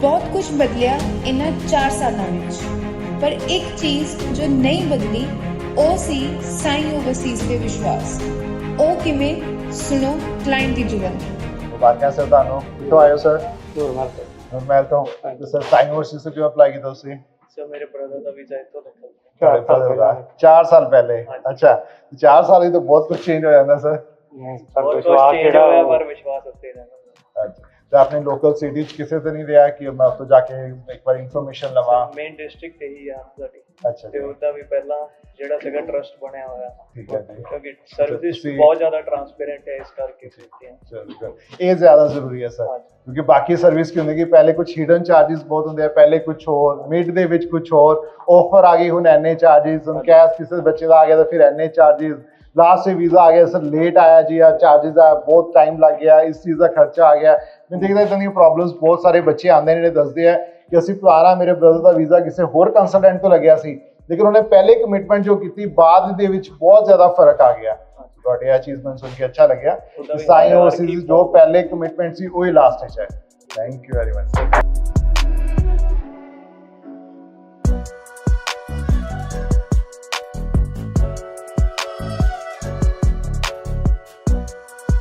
ਬਹੁਤ ਕੁਝ ਬਦਲਿਆ ਇਹਨਾਂ 4 ਸਾਲਾਂ ਵਿੱਚ ਪਰ ਇੱਕ ਚੀਜ਼ ਜੋ ਨਹੀਂ ਬਦਲੀ ਉਹ ਸੀ ਸਾਈ ਓਵਰਸੀਜ਼ ਤੇ ਵਿਸ਼ਵਾਸ ਉਹ ਕਿਵੇਂ ਸੁਣੋ ਕਲਾਇੰਟ ਦੀ ਜ਼ੁਬਾਨੀ ਮੁਬਾਰਕਾਂ ਸਰ ਤੁਹਾਨੂੰ ਕਿੱਥੋਂ ਆਏ ਹੋ ਸਰ ਦੂਰ ਮਾਰਦੇ ਮੈਂ ਤੋਂ ਤੇ ਸਰ ਸਾਈਨ ਯੂਨੀਵਰਸਿਟੀ ਤੋਂ ਕਿਉਂ ਅਪਲਾਈ ਕੀਤਾ ਤੁਸੀਂ ਸੋ ਮੇਰੇ ਬ੍ਰਦਰ ਦਾ ਵੀਜ਼ਾ ਇੱਥੋਂ ਨਿਕਲ ਚਾਰ ਸਾਲ ਪਹਿਲਾਂ 4 ਸਾਲ ਪਹਿਲੇ ਅੱਛਾ 4 ਸਾਲ ਹੀ ਤਾਂ ਬਹੁਤ ਕੁਝ ਚੇਂਜ ਹੋ ਜਾਂਦਾ ਸਰ ਪਰ ਵਿਸ਼ਵਾਸ ਜਿਹੜਾ ਆਪਣੇ ਲੋਕਲ ਸਿਟੀ ਚ ਕਿਸੇ ਤੇ ਨਹੀਂ ਰਿਹਾ ਕਿ ਮੈਂ ਉੱਥੋਂ ਜਾ ਕੇ ਇੱਕ ਵਾਰ ਇਨਫੋਰਮੇਸ਼ਨ ਲਵਾਂ। ਮੇਨ ਡਿਸਟ੍ਰਿਕਟ ਇਹੀ ਆ ਸਾਡੀ ਅੱਛਾ। ਤੇ ਉਹਦਾ ਵੀ ਪਹਿਲਾਂ ਜਿਹੜਾ ਸੀਗਾ ਟਰਸਟ ਬਣਿਆ ਹੋਇਆ ਕਿਉਂਕਿ ਸਰਵਿਸ ਬਹੁਤ ਜ਼ਿਆਦਾ ਟਰਾਂਸਪੇਰੈਂਟ ਹੈ ਇਸ ਕਰਕੇ ਚਲੋ ਇਹ ਜ਼ਿਆਦਾ ਜ਼ਰੂਰੀ ਹੈ ਸਰ ਕਿਉਂਕਿ ਬਾਕੀ ਸਰਵਿਸ ਕੀ ਹੁੰਦੀ ਕਿ ਪਹਿਲੇ ਕੁਝ ਹਿਡਨ ਚਾਰजेस ਬਹੁਤ ਹੁੰਦੇ ਆ ਪਹਿਲੇ ਕੁਝ ਹੋਰ ਮਿਡ ਦੇ ਵਿੱਚ ਕੁਝ ਹੋਰ ਆਫਰ ਆ ਗਈ ਹੁਣ ਐਨੇ ਚਾਰजेस ਹੁਣ ਕੈਸ਼ ਕਿਸੇ ਬੱਚੇ ਦਾ ਆ ਗਿਆ ਤਾਂ ਫਿਰ ਐਨੇ ਚਾਰजेस ਲਾਸਟ ਸੇ ਵੀਜ਼ਾ ਆ ਗਿਆ ਸਰ ਲੇਟ ਆਇਆ ਜੀ ਆ ਚਾਰजेस ਆ ਬਹੁਤ ਟਾਈਮ ਲੱਗ ਗਿਆ ਇਸ ਚੀਜ਼ ਦਾ ਖਰਚਾ ਆ ਗਿਆ। ਮੈਂ ਦੇਖਦਾ ਇਦਾਂ ਪ੍ਰੋਬਲਮਸ ਬਹੁਤ ਸਾਰੇ ਬੱਚੇ ਆਉਂਦੇ ਨੇ ਦੱਸਦੇ ਆ ਕਿ ਅਸੀਂ ਪੁਰਾਣਾ ਮੇਰੇ ਬ੍ਰਦਰ ਦਾ ਵੀਜ਼ਾ ਕਿਸੇ ਹੋਰ ਕੰਸਲਟੈਂਟ ਤੋਂ ਲੱਗਿਆ ਸੀ। ਲੇਕਿਨ ਉਹਨੇ ਪਹਿਲੇ ਕਮਿਟਮੈਂਟ ਜੋ ਕੀਤੀ ਬਾਅਦ ਦੇ ਵਿੱਚ ਬਹੁਤ ਜ਼ਿਆਦਾ ਫ਼ਰਕ ਆ ਗਿਆ। ਤੁਹਾਡੇ ਇਹ ਚੀਜ਼ ਮੈਨੂੰ ਸੁਣ ਕੇ ਅੱਛਾ ਲੱਗਿਆ ਸਾਈਨ ਕੀ ਜੋ ਪਹਿਲੇ ਕਮਿਟਮੈਂਟ ਸੀ ਉਹ ਹੀ ਲਾਸਟ ਵਿੱਚ ਹੈ। Thank you very much